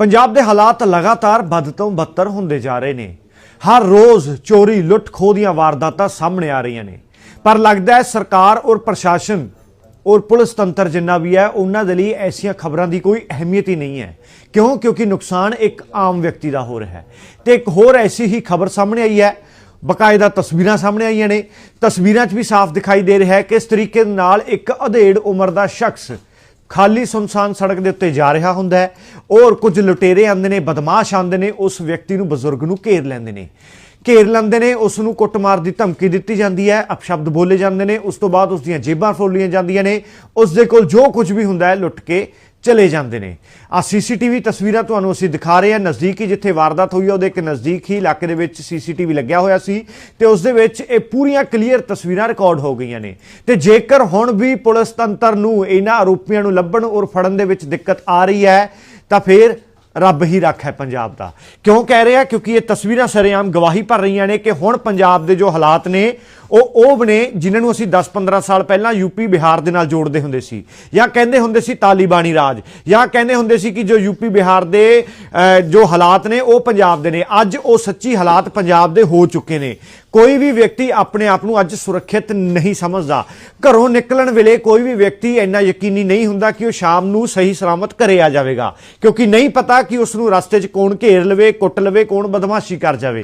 ਪੰਜਾਬ ਦੇ ਹਾਲਾਤ ਲਗਾਤਾਰ ਬਦ ਤੋਂ ਬਦਤਰ ਹੁੰਦੇ ਜਾ ਰਹੇ ਨੇ। ਹਰ ਰੋਜ਼ ਚੋਰੀ, ਲੁੱਟ ਖੋਹ ਦੀਆਂ ਵਾਰਦਾਤਾਂ ਸਾਹਮਣੇ ਆ ਰਹੀਆਂ ਨੇ। ਪਰ ਲੱਗਦਾ ਹੈ ਸਰਕਾਰ ਔਰ ਪ੍ਰਸ਼ਾਸਨ ਔਰ ਪੁਲਿਸ ਤੰਤਰ ਜਿੰਨਾ ਵੀ ਹੈ, ਉਹਨਾਂ ਦੇ ਲਈ ਐਸੀਆਂ ਖਬਰਾਂ ਦੀ ਕੋਈ ਅਹਿਮੀਅਤ ਹੀ ਨਹੀਂ ਹੈ। ਕਿਉਂ? ਕਿਉਂਕਿ ਨੁਕਸਾਨ ਇੱਕ ਆਮ ਵਿਅਕਤੀ ਦਾ ਹੋ ਰਿਹਾ ਹੈ। ਤੇ ਇੱਕ ਹੋਰ ਐਸੀ ਹੀ ਖਬਰ ਸਾਹਮਣੇ ਆਈ ਹੈ। ਬਕਾਇਦਾ ਤਸਵੀਰਾਂ ਸਾਹਮਣੇ ਆਈਆਂ ਨੇ। ਤਸਵੀਰਾਂ 'ਚ ਵੀ ਸਾਫ਼ ਦਿਖਾਈ ਦੇ ਰਿਹਾ ਹੈ ਕਿ ਇਸ ਤਰੀਕੇ ਨਾਲ ਇੱਕ ਅਧੇੜ ਉਮਰ ਦਾ ਸ਼ਖਸ ਖਾਲੀ ਸੁਨਸਾਨ ਸੜਕ ਦੇ ਉੱਤੇ ਜਾ ਰਿਹਾ ਹੁੰਦਾ ਹੈ ਔਰ ਕੁਝ ਲੁਟੇਰੇ ਆਉਂਦੇ ਨੇ, ਬਦਮਾਸ਼ ਆਉਂਦੇ ਨੇ, ਉਸ ਵਿਅਕਤੀ ਨੂੰ ਬਜ਼ੁਰਗ ਨੂੰ ਘੇਰ ਲੈਂਦੇ ਨੇ। ਘੇਰ ਲੈਂਦੇ ਨੇ, ਉਸ ਨੂੰ ਕੁੱਟਮਾਰ ਦੀ ਧਮਕੀ ਦਿੱਤੀ ਜਾਂਦੀ ਹੈ, ਅਪਸ਼ਬਦ ਬੋਲੇ ਜਾਂਦੇ ਨੇ, ਉਸ ਤੋਂ ਬਾਅਦ ਉਸ ਦੀਆਂ ਜੇਬਾਂ ਫੋਲੀਆਂ ਜਾਂਦੀਆਂ ਨੇ, ਉਸ ਦੇ ਕੋਲ ਜੋ ਕੁਝ ਵੀ ਹੁੰਦਾ ਹੈ, ਲੁੱਟ ਕੇ ਚਲੇ ਜਾਂਦੇ ਨੇ। ਆ ਸੀਸੀਟੀਵੀ ਤਸਵੀਰਾਂ ਤੁਹਾਨੂੰ ਅਸੀਂ ਦਿਖਾ ਰਹੇ ਹਾਂ। ਨਜ਼ਦੀਕ ਹੀ ਜਿੱਥੇ ਵਾਰਦਾਤ ਹੋਈ ਹੈ ਉਹਦੇ ਇੱਕ ਨਜ਼ਦੀਕ ਹੀ ਇਲਾਕੇ ਦੇ ਵਿੱਚ ਸੀਸੀਟੀਵੀ ਲੱਗਿਆ ਹੋਇਆ ਸੀ ਤੇ ਉਸ ਦੇ ਵਿੱਚ ਇਹ ਪੂਰੀਆਂ ਕਲੀਅਰ ਤਸਵੀਰਾਂ ਰਿਕਾਰਡ ਹੋ ਗਈਆਂ ਨੇ। ਤੇ ਜੇਕਰ ਹੁਣ ਵੀ ਪੁਲਿਸ ਤੰਤਰ ਨੂੰ ਇਹਨਾਂ ਆਰੋਪੀਆਂ ਨੂੰ ਲੱਭਣ ਔਰ ਫੜਨ ਦੇ ਵਿੱਚ ਦਿੱਕਤ ਆ ਰਹੀ ਹੈ, ਤਾਂ ਫਿਰ ਰੱਬ ਹੀ ਰੱਖ ਹੈ ਪੰਜਾਬ ਦਾ। ਕਿਉਂ ਕਹਿ ਰਿਹਾ? ਕਿਉਂਕਿ ਇਹ ਤਸਵੀਰਾਂ ਸਰੇਆਮ ਗਵਾਹੀ ਭਰ ਰਹੀਆਂ ਨੇ ਕਿ ਹੁਣ ਪੰਜਾਬ ਦੇ ਜੋ ਹਾਲਾਤ ਨੇ ਉਹ ਉਹ ਨੇ ਜਿਨ੍ਹਾਂ ਨੂੰ ਅਸੀਂ 10-15 ਸਾਲ ਪਹਿਲਾਂ ਯੂਪੀ ਬਿਹਾਰ ਦੇ ਨਾਲ ਜੋੜਦੇ ਹੁੰਦੇ ਸੀ। ਜਾਂ ਕਹਿੰਦੇ ਹੁੰਦੇ ਸੀ ਤਾਲਿਬਾਨੀ ਰਾਜ। ਜਾਂ ਕਹਿੰਦੇ ਹੁੰਦੇ ਸੀ ਕਿ ਜੋ ਯੂਪੀ ਬਿਹਾਰ ਦੇ ਜੋ ਹਾਲਾਤ ਨੇ, ਉਹ ਪੰਜਾਬ ਦੇ ਨੇ। ਅੱਜ ਉਹ ਸੱਚੀ ਹਾਲਾਤ ਪੰਜਾਬ ਦੇ ਹੋ ਚੁੱਕੇ ਨੇ। ਕੋਈ ਵੀ ਵਿਅਕਤੀ ਆਪਣੇ ਆਪ ਨੂੰ ਅੱਜ ਸੁਰੱਖਿਅਤ ਨਹੀਂ ਸਮਝਦਾ। ਘਰੋਂ ਨਿਕਲਣ ਵੇਲੇ ਕੋਈ ਵੀ ਵਿਅਕਤੀ ਇੰਨਾ ਯਕੀਨੀ ਨਹੀਂ ਹੁੰਦਾ ਕਿ ਉਹ ਸ਼ਾਮ ਨੂੰ ਸਹੀ ਸਲਾਮਤ ਘਰੇ ਆ ਜਾਵੇਗਾ। ਕਿਉਂਕਿ ਨਹੀਂ ਪਤਾ ਕਿ ਉਸ ਨੂੰ ਰਸਤੇ 'ਚ ਕੌਣ ਘੇਰ ਲਵੇ, ਕੁੱਟ ਲਵੇ, ਕੌਣ ਬਦਮਾਸ਼ੀ ਕਰ ਜਾਵੇ।